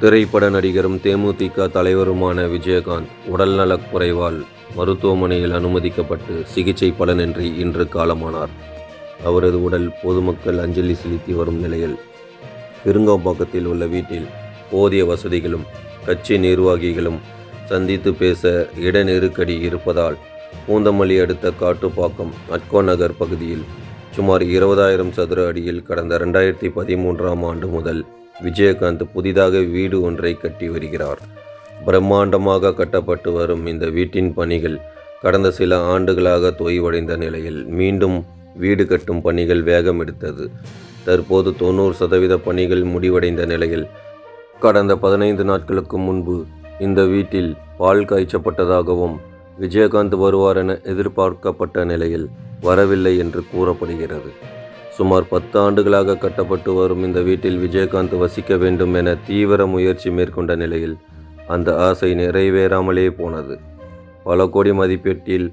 திரைப்பட நடிகரும் தேமுதிக தலைவருமான விஜயகாந்த் உடல்நலக் குறைவால் மருத்துவமனையில் அனுமதிக்கப்பட்டு சிகிச்சை பலனின்றி இன்று காலமானார். அவரது உடல் பொதுமக்கள் அஞ்சலி செலுத்தி வரும் நிலையில் பெருங்கம்பாக்கத்தில் உள்ள வீட்டில் போதிய வசதிகளும் கட்சி நிர்வாகிகளும் சந்தித்து பேச இட நெருக்கடி இருப்பதால் பூந்தமல்லி அடுத்த காட்டுப்பாக்கம் அட்கோ நகர் பகுதியில் சுமார் இருபதாயிரம் சதுர அடியில் கடந்த ரெண்டாயிரத்தி பதிமூன்றாம் ஆண்டு முதல் விஜயகாந்த் புதிதாக வீடு ஒன்றை கட்டி வருகிறார். பிரம்மாண்டமாக கட்டப்பட்டு வரும் இந்த வீட்டின் பணிகள் கடந்த சில ஆண்டுகளாக தொய்வடைந்த நிலையில் மீண்டும் வீடு கட்டும் பணிகள் வேகம் எடுத்தது. தற்போது தொண்ணூறு சதவீத பணிகள் முடிவடைந்த நிலையில் கடந்த பதினைந்து நாட்களுக்கு முன்பு இந்த வீட்டில் பால் காய்ச்சப்பட்டதாகவும் விஜயகாந்த் வருவார் என எதிர்பார்க்கப்பட்ட நிலையில் வரவில்லை என்று கூறப்படுகிறது. சுமார் பத்து ஆண்டுகளாக கட்டப்பட்டு வரும் இந்த வீட்டில் விஜயகாந்த் வசிக்க வேண்டும் என தீவிர முயற்சி மேற்கொண்ட நிலையில் அந்த ஆசை நிறைவேறாமலே போனது. பல கோடி மதிப்பீட்டில்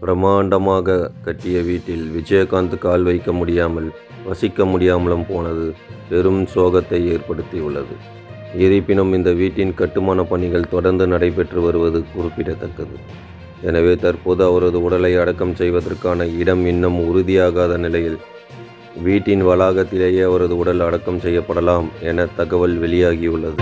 பிரம்மாண்டமாக கட்டிய வீட்டில் விஜயகாந்த் கால் வைக்க முடியாமல் வசிக்க முடியாமலும் போனது பெரும் சோகத்தை ஏற்படுத்தியுள்ளது. இருப்பினும் இந்த வீட்டின் கட்டுமான பணிகள் தொடர்ந்து நடைபெற்று வருவது குறிப்பிடத்தக்கது. எனவே தற்போது அவரது உடலை அடக்கம் செய்வதற்கான இடம் இன்னும் உறுதியாகாத நிலையில் வீட்டின் வளாகத்திலேயே அவரது உடல் அடக்கம் செய்யப்படலாம் என தகவல் வெளியாகியுள்ளது.